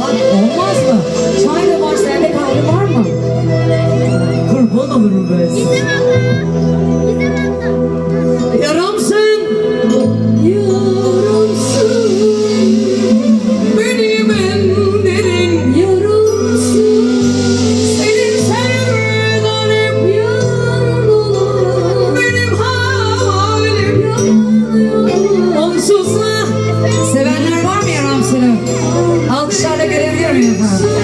Bak olmaz mı? Çay da var sende kahve var mı? Kurban olurum ben size. Gizem abla. Gizem abla. Yaramsın. Yaramsın. Benim en derin yaramsın. Senin hep yanımda. Benim halim. Christ.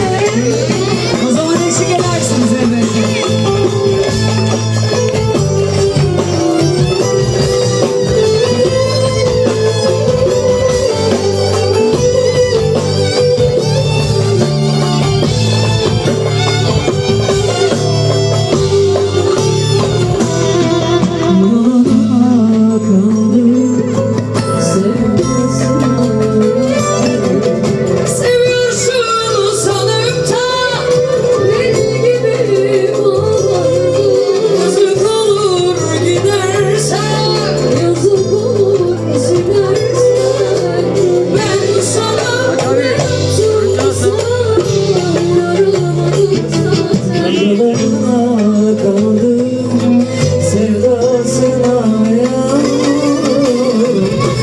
Kaldım Sevdasına yandım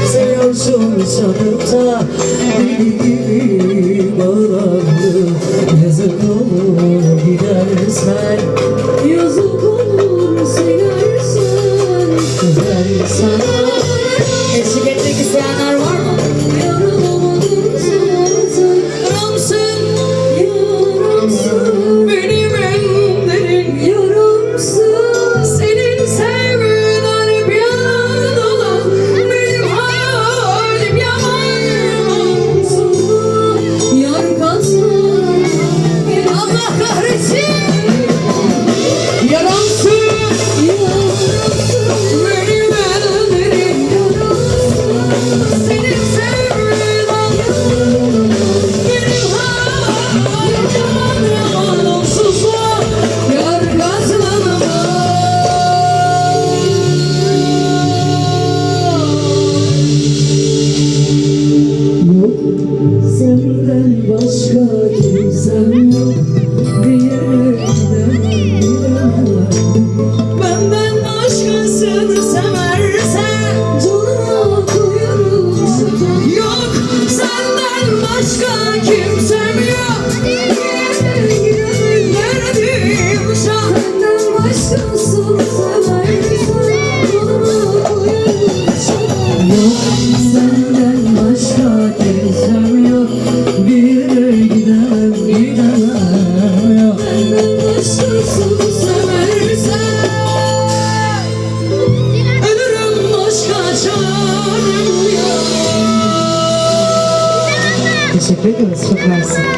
Seviyorsun sanıp da gibi bağlandım Yazık olur gidersen Yazık olur silersen Ben Teşekkür ederiz çok mersi.